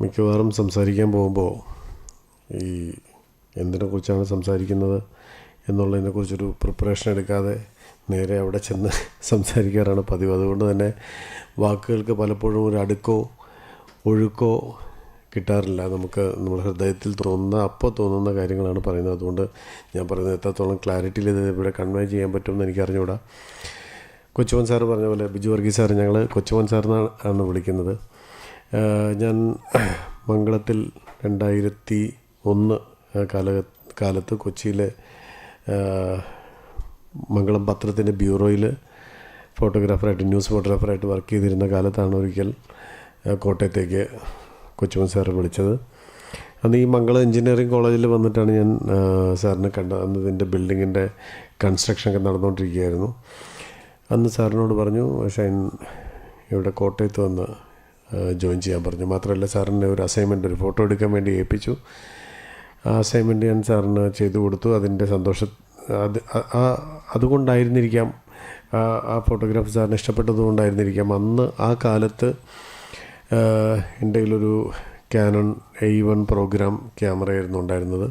മിക്കവാറും സംസാരിക്കാൻ പോകുമ്പോൾ ഈ എന്തിനെക്കുറിച്ചാണ് സംസാരിക്കുന്നത് എന്നുള്ളതിനെക്കുറിച്ചൊരു പ്രിപ്പറേഷൻ എടുക്കാതെ നേരെ അവിടെ ചെന്ന് സംസാരിക്കാറാണ് പതിവ്. അതുകൊണ്ട് തന്നെ വാക്കുകൾക്ക് പലപ്പോഴും ഒരു അടുക്കോ ഒഴുക്കോ കിട്ടാറില്ല. നമുക്ക് നമ്മുടെ ഹൃദയത്തിൽ തോന്നുന്ന അപ്പോൾ തോന്നുന്ന കാര്യങ്ങളാണ് പറയുന്നത്. അതുകൊണ്ട് ഞാൻ പറയുന്നത് എത്രത്തോളം ക്ലാരിറ്റിയിൽ ഇത് ഇവിടെ കൺവേ ചെയ്യാൻ പറ്റുമെന്ന് എനിക്ക് അറിഞ്ഞുകൂടാ കൊച്ചുവൻ സാറ് പറഞ്ഞ പോലെ ബിജു വർഗീസ് സാറ് ഞങ്ങൾ കൊച്ചുവൻ സാറിനാണ് ആണ് വിളിക്കുന്നത്. ഞാൻ മംഗളത്തിൽ രണ്ടായിരത്തി ഒന്ന് കാല കാലത്ത് കൊച്ചിയിലെ മംഗളം പത്രത്തിന്റെ ബ്യൂറോയിൽ ഫോട്ടോഗ്രാഫറായിട്ട് ന്യൂസ് ഫോട്ടോഗ്രാഫറായിട്ട് വർക്ക് ചെയ്തിരുന്ന കാലത്താണ് ഒരിക്കൽ കോട്ടയത്തേക്ക് കൊച്ചുമൻ സാറ് വിളിച്ചത്. അന്ന് ഈ മംഗളം എഞ്ചിനീയറിംഗ് കോളേജിൽ വന്നിട്ടാണ് ഞാൻ സാറിനെ കണ്ടത്. അന്ന് ഇതിന്റെ ബിൽഡിങ്ങിന്റെ കൺസ്ട്രക്ഷനൊക്കെ നടന്നുകൊണ്ടിരിക്കുകയായിരുന്നു. അന്ന് സാറിനോട് പറഞ്ഞു ഷൈൻ ഇവിടെ കോട്ടയത്ത് വന്ന് ജോയിൻ ചെയ്യാൻ പറഞ്ഞു. മാത്രമല്ല സാറിന്റെ ഒരു അസൈൻമെന്റ് ഒരു ഫോട്ടോ എടുക്കാൻ വേണ്ടി ഏൽപ്പിച്ചു. ആ അസൈൻമെന്റ് ഞാൻ സാറിന് ചെയ്തു കൊടുത്തു. അതിന്റെ സന്തോഷ അത് ആ- അതുകൊണ്ടായിരുന്നിരിക്കാം ആ ഫോട്ടോഗ്രാഫ് സാറിന് ഇഷ്ടപ്പെട്ടതുകൊണ്ടായിരുന്നിരിക്കാം. അന്ന് ആ കാലത്ത് എന്റെ കയ്യിലൊരു ക്യാനൺ എ വൺ പ്രോഗ്രാം ക്യാമറയായിരുന്നു ഉണ്ടായിരുന്നത്.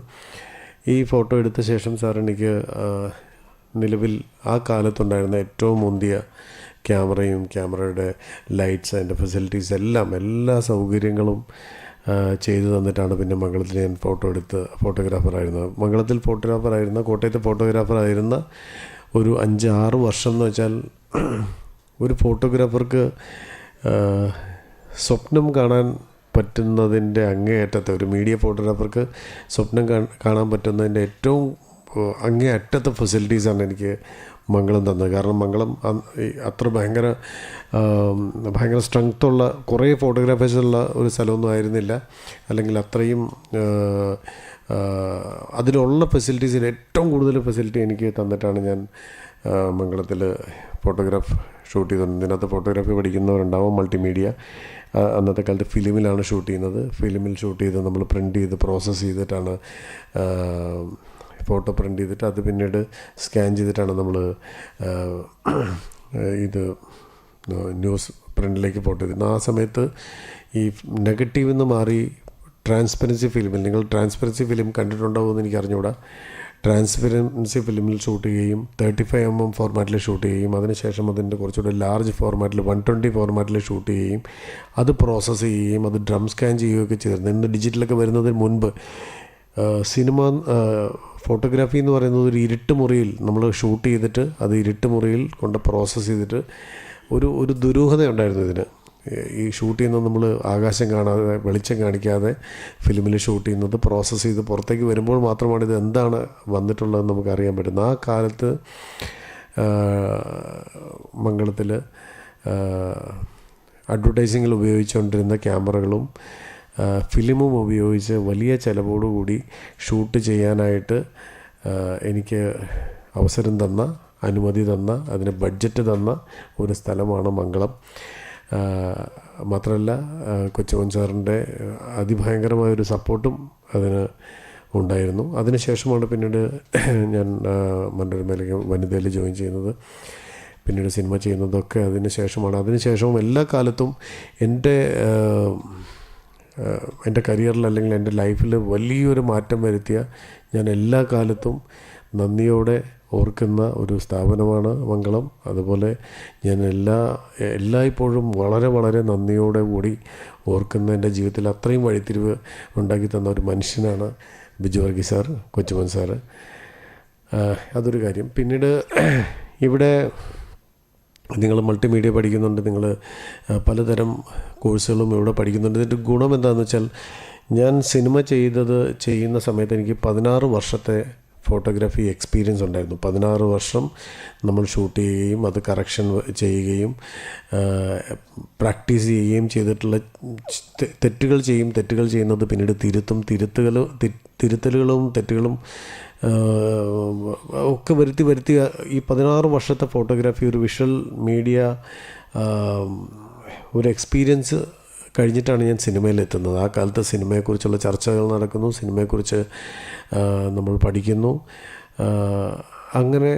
ഈ ഫോട്ടോ എടുത്ത ശേഷം സാർ എനിക്ക് നിലവിൽ ആ കാലത്തുണ്ടായിരുന്ന ഏറ്റവും മുന്തിയ ക്യാമറയും ക്യാമറയുടെ ലൈറ്റ്സ് അതിന്റെ ഫെസിലിറ്റീസ് എല്ലാം എല്ലാ സൗകര്യങ്ങളും ചെയ്തു തന്നിട്ടാണ് പിന്നെ മംഗളത്തിൽ ഞാൻ ഫോട്ടോ എടുത്ത് ഫോട്ടോഗ്രാഫറായിരുന്നത്. മംഗളത്തിൽ ഫോട്ടോഗ്രാഫറായിരുന്ന കോട്ടയത്തെ ഫോട്ടോഗ്രാഫറായിരുന്ന ഒരു അഞ്ച് ആറ് വർഷം എന്ന് വെച്ചാൽ ഒരു ഫോട്ടോഗ്രാഫർക്ക് സ്വപ്നം കാണാൻ പറ്റുന്നതിന്റെ അങ്ങേയറ്റത്തെ ഒരു മീഡിയ ഫോട്ടോഗ്രാഫർക്ക് സ്വപ്നം കാണാൻ പറ്റുന്നതിന്റെ ഏറ്റവും അങ്ങേ അറ്റത്തെ ഫെസിലിറ്റീസാണ് എനിക്ക് മംഗളം തന്നത്. കാരണം മംഗളം അത്ര ഭയങ്കര ഭയങ്കര സ്ട്രെങ്ത്തുള്ള കുറേ ഫോട്ടോഗ്രാഫേഴ്സുള്ള ഒരു സ്ഥലമൊന്നും ആയിരുന്നില്ല. അല്ലെങ്കിൽ അത്രയും അതിലുള്ള ഫെസിലിറ്റീസിൽ ഏറ്റവും കൂടുതൽ ഫെസിലിറ്റി എനിക്ക് തന്നിട്ടാണ് ഞാൻ മംഗളത്തിൽ ഫോട്ടോഗ്രാഫ് ഷൂട്ട് ചെയ്തിട്ടുണ്ട് ഇതിനകത്ത് ഫോട്ടോഗ്രാഫി പഠിക്കുന്നവരുണ്ടാവും മൾട്ടിമീഡിയ അന്നത്തെ കാലത്ത് ഫിലിമിലാണ് ഷൂട്ട് ചെയ്യുന്നത്. ഫിലിമിൽ ഷൂട്ട് ചെയ്ത് നമ്മൾ പ്രിന്റ് ചെയ്ത് പ്രോസസ്സ് ചെയ്തിട്ടാണ് ഫോട്ടോ പ്രിന്റ് ചെയ്തിട്ട് അത് പിന്നീട് സ്കാൻ ചെയ്തിട്ടാണ് നമ്മൾ ഇത് ന്യൂസ് പ്രിന്റിലേക്ക് ഫോട്ടോ ചെയ്തിരുന്നത് ആ സമയത്ത് ഈ നെഗറ്റീവ് നിന്ന് മാറി ട്രാൻസ്പെറൻസി ഫിലിമിൽ നിങ്ങൾ ട്രാൻസ്പെറൻസി ഫിലിം കണ്ടിട്ടുണ്ടാവുമെന്ന് എന്ന് എനിക്ക് അറിഞ്ഞുകൂടാ ട്രാൻസ്പെറൻസി ഫിലിമിൽ ഷൂട്ട് ചെയ്യുകയും തേർട്ടി ഫൈവ് എം എം ഫോർമാറ്റിൽ ഷൂട്ട് ചെയ്യുകയും അതിനുശേഷം അതിന്റെ കുറച്ചുകൂടെ ലാർജ് ഫോർമാറ്റിൽ വൺ ട്വന്റി ഫോർമാറ്റിൽ ഷൂട്ട് ചെയ്യുകയും അത് പ്രോസസ്സ് ചെയ്യുകയും അത് ഡ്രം സ്കാൻ ചെയ്യുകയൊക്കെ ചെയ്തിരുന്നു. ഇന്ന് ഡിജിറ്റലൊക്കെ വരുന്നതിന് മുൻപ് സിനിമ ഫോട്ടോഗ്രാഫി എന്ന് പറയുന്നത് ഒരു ഇരുട്ട് മുറിയിൽ നമ്മൾ ഷൂട്ട് ചെയ്തിട്ട് അത് ഇരുട്ട് മുറിയിൽ കൊണ്ട് പ്രോസസ്സ് ചെയ്തിട്ട് ഒരു ഒരു ദുരൂഹത ഉണ്ടായിരുന്നു ഇതിന്. ഈ ഷൂട്ട് ചെയ്യുന്നത് നമ്മൾ ആകാശം കാണാതെ വെളിച്ചം കാണിക്കാതെ ഫിലിമിൽ ഷൂട്ട് ചെയ്യുന്നത് പ്രോസസ്സ് ചെയ്ത് പുറത്തേക്ക് വരുമ്പോൾ മാത്രമാണ് ഇത് എന്താണ് വന്നിട്ടുള്ളതെന്ന് നമുക്ക് അറിയാൻ പറ്റുന്നത്. ആ കാലത്ത് മംഗളത്തിൽ അഡ്വർടൈസിങ്ങിൽ ഉപയോഗിച്ചുകൊണ്ടിരുന്ന ക്യാമറകളും ഫിലിമും ഉപയോഗിച്ച് വലിയ ചിലവോടുകൂടി ഷൂട്ട് ചെയ്യാനായിട്ട് എനിക്ക് അവസരം തന്ന അനുമതി തന്ന അതിന് ബഡ്ജറ്റ് തന്ന ഒരു സ്ഥലമാണ് മംഗളം. മാത്രമല്ല കൊച്ചുമൻ സാറിന്റെ അതിഭയങ്കരമായ ഒരു സപ്പോർട്ടും അതിന് ഉണ്ടായിരുന്നു. അതിനുശേഷമാണ് പിന്നീട് ഞാൻ മനോരമയിലേക്ക് വനിതയിൽ ജോയിൻ ചെയ്യുന്നത്. പിന്നീട് സിനിമ ചെയ്യുന്നതൊക്കെ അതിന് ശേഷമാണ്. അതിന് ശേഷവും എല്ലാ കാലത്തും എന്റെ എന്റെ കരിയറിൽ അല്ലെങ്കിൽ എന്റെ ലൈഫിൽ വലിയൊരു മാറ്റം വരുത്തിയ ഞാൻ എല്ലാ കാലത്തും നന്ദിയോടെ ഓർക്കുന്ന ഒരു സ്ഥാപനമാണ് മംഗളം. അതുപോലെ ഞാൻ എല്ലാ എല്ലായ്പ്പോഴും വളരെ വളരെ നന്ദിയോടെ കൂടി ഓർക്കുന്ന എന്റെ ജീവിതത്തിൽ അത്രയും വഴിത്തിരിവ് ഉണ്ടാക്കി തന്ന ഒരു മനുഷ്യനാണ് ബിജു വർഗീസ് സാർ കൊച്ചുമൻ സാറ്. അതൊരു കാര്യം. പിന്നീട് ഇവിടെ നിങ്ങൾ മൾട്ടിമീഡിയ പഠിക്കുന്നുണ്ട് നിങ്ങൾ പലതരം കോഴ്സുകളും ഇവിടെ പഠിക്കുന്നുണ്ട്. ഇതിന്റെ ഗുണം എന്താണെന്ന് വെച്ചാൽ ഞാൻ സിനിമ ചെയ്തത് ചെയ്യുന്ന സമയത്ത് എനിക്ക് പതിനാറ് വർഷത്തെ ഫോട്ടോഗ്രാഫി എക്സ്പീരിയൻസ് ഉണ്ടായിരുന്നു. പതിനാറ് വർഷം നമ്മൾ ഷൂട്ട് ചെയ്യുകയും അത് കറക്ഷൻ ചെയ്യുകയും പ്രാക്ടീസ് ചെയ്യുകയും ചെയ്തിട്ടുള്ള തെറ്റുകൾ ചെയ്യും തെറ്റുകൾ ചെയ്യുന്നത് പിന്നീട് തിരുത്തും തിരുത്തുകൾ തിരുത്തലുകളും തെറ്റുകളും ഒക്കെ വരുത്തി വരുത്തി ഈ പതിനാറ് വർഷത്തെ ഫോട്ടോഗ്രാഫി ഒരു വിഷ്വൽ മീഡിയ ഒരു എക്സ്പീരിയൻസ് കഴിഞ്ഞിട്ടാണ് ഞാൻ സിനിമയിൽ എത്തുന്നത് ആ കാലത്ത് സിനിമയെക്കുറിച്ചുള്ള ചർച്ചകൾ നടക്കുന്നു. സിനിമയെക്കുറിച്ച് നമ്മൾ പഠിക്കുന്നു. അങ്ങനെ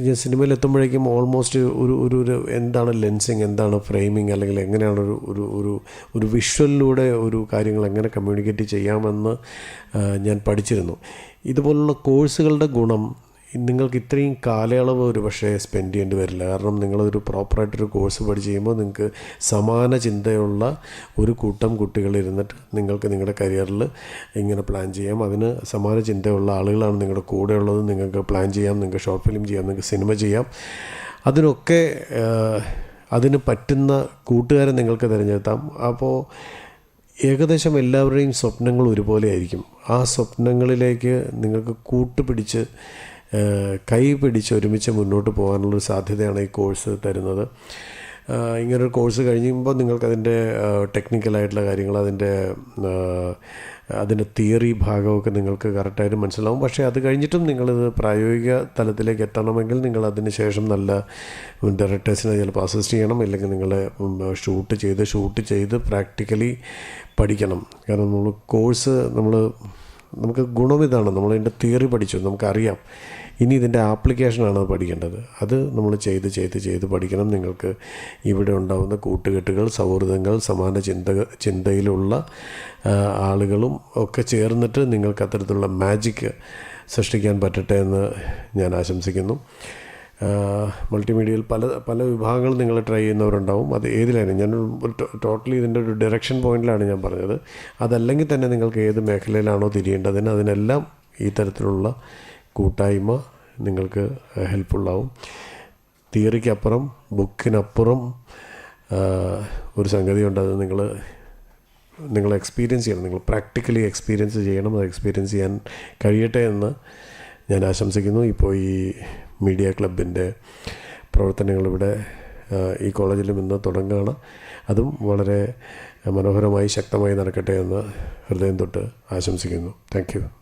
ഞാൻ സിനിമയിൽ എത്തുമ്പോഴേക്കും ഓൾമോസ്റ്റ് ഒരു ഒരു ഒരു എന്താണ് ലെൻസിങ് എന്താണ് ഫ്രെയിമിങ് അല്ലെങ്കിൽ എങ്ങനെയാണ് ഒരു ഒരു ഒരു ഒരു വിഷ്വലിലൂടെ ഒരു കാര്യങ്ങൾ എങ്ങനെ കമ്മ്യൂണിക്കേറ്റ് ചെയ്യാമെന്ന് ഞാൻ പഠിച്ചിരുന്നു. ഇതുപോലുള്ള കോഴ്സുകളുടെ ഗുണം നിങ്ങൾക്ക് ഇത്രയും കാലയളവ് ഒരു പക്ഷേ സ്പെൻഡ് ചെയ്യേണ്ടി വരില്ല. കാരണം നിങ്ങളൊരു പ്രോപ്പറായിട്ടൊരു കോഴ്സ് പഠിച്ച് ചെയ്യുമ്പോൾ നിങ്ങൾക്ക് സമാന ചിന്തയുള്ള ഒരു കൂട്ടം കുട്ടികൾ ഇരുന്നിട്ട് നിങ്ങൾക്ക് നിങ്ങളുടെ കരിയറിൽ ഇങ്ങനെ പ്ലാൻ ചെയ്യാം. അതിന് സമാന ചിന്തയുള്ള ആളുകളാണ് നിങ്ങളുടെ കൂടെ ഉള്ളത് നിങ്ങൾക്ക് പ്ലാൻ ചെയ്യാം നിങ്ങൾക്ക് ഷോർട്ട് ഫിലിം ചെയ്യാം നിങ്ങൾക്ക് സിനിമ ചെയ്യാം. അതിനൊക്കെ അതിന് പറ്റുന്ന കൂട്ടുകാരെ നിങ്ങൾക്ക് തിരഞ്ഞെടുത്താം. അപ്പോൾ ഏകദേശം എല്ലാവരുടെയും സ്വപ്നങ്ങൾ ഒരുപോലെ ആയിരിക്കും. ആ സ്വപ്നങ്ങളിലേക്ക് നിങ്ങൾക്ക് കൂട്ടുപിടിച്ച് കൈ പിടിച്ച് ഒരുമിച്ച് മുന്നോട്ട് പോകാനുള്ളൊരു സാധ്യതയാണ് ഈ കോഴ്സ് തരുന്നത്. ഇങ്ങനൊരു കോഴ്സ് കഴിയുമ്പോൾ നിങ്ങൾക്കതിന്റെ ടെക്നിക്കലായിട്ടുള്ള കാര്യങ്ങൾ അതിന്റെ അതിന്റെ തിയറി ഭാഗമൊക്കെ നിങ്ങൾക്ക് കറക്റ്റായിട്ട് മനസ്സിലാവും. പക്ഷേ അത് കഴിഞ്ഞിട്ടും നിങ്ങളിത് പ്രായോഗിക തലത്തിലേക്ക് എത്തണമെങ്കിൽ നിങ്ങൾ അതിന് ശേഷം നല്ല ഡയറക്ടേഴ്സിനെ ചിലപ്പോൾ അസിസ്റ്റ് ചെയ്യണം അല്ലെങ്കിൽ നിങ്ങൾ ഷൂട്ട് ചെയ്ത് ഷൂട്ട് ചെയ്ത് പ്രാക്ടിക്കലി പഠിക്കണം. കാരണം നമ്മൾ കോഴ്സ് നമ്മൾ നമുക്ക് ഗുണം ഇതാണ്. നമ്മളതിന്റെ തിയറി പഠിച്ചു. നമുക്കറിയാം. ഇനി ഇതിന്റെ ആപ്ലിക്കേഷനാണ് അത് പഠിക്കേണ്ടത്. അത് നമ്മൾ ചെയ്ത് ചെയ്ത് ചെയ്ത് പഠിക്കണം. നിങ്ങൾക്ക് ഇവിടെ ഉണ്ടാകുന്ന കൂട്ടുകെട്ടുകൾ സൗഹൃദങ്ങൾ സമാന ചിന്ത ചിന്തയിലുള്ള ആളുകളും ഒക്കെ ചേർന്നിട്ട് നിങ്ങൾക്ക് അത്തരത്തിലുള്ള മാജിക് സൃഷ്ടിക്കാൻ പറ്റട്ടെ എന്ന് ഞാൻ ആശംസിക്കുന്നു. മൾട്ടിമീഡിയയിൽ പല പല വിഭാഗങ്ങൾ നിങ്ങൾ ട്രൈ ചെയ്യുന്നവരുണ്ടാവും. അത് ഏതിലായാലും ഞാൻ ടോട്ടലി ഇതിന്റെ ഒരു ഡയറക്ഷൻ പോയിന്റിലാണ് ഞാൻ പറഞ്ഞത്. അതല്ലെങ്കിൽ തന്നെ നിങ്ങൾക്ക് ഏത് മേഖലയിലാണോ തിരിയേണ്ടതിന് അതിനെല്ലാം ഈ തരത്തിലുള്ള കൂട്ടായ്മ നിങ്ങൾക്ക് ഹെൽപ്ഫുള്ളാവും തിയറിക്കപ്പുറം ബുക്കിനപ്പുറം ഒരു സംഗതിയുണ്ട്. അത് നിങ്ങൾ നിങ്ങൾ എക്സ്പീരിയൻസ് ചെയ്യണം. നിങ്ങൾ പ്രാക്ടിക്കലി എക്സ്പീരിയൻസ് ചെയ്യണം. അത് എക്സ്പീരിയൻസ് ചെയ്യാൻ കഴിയട്ടെ എന്ന് ഞാൻ ആശംസിക്കുന്നു. ഇപ്പോൾ ഈ മീഡിയ ക്ലബിന്റെ പ്രവർത്തനങ്ങളിവിടെ ഈ കോളേജിലും ഇന്ന് തുടങ്ങുകയാണ്. അതും വളരെ മനോഹരമായി ശക്തമായി നടക്കട്ടെ എന്ന് ഹൃദയം തൊട്ട് ആശംസിക്കുന്നു. താങ്ക്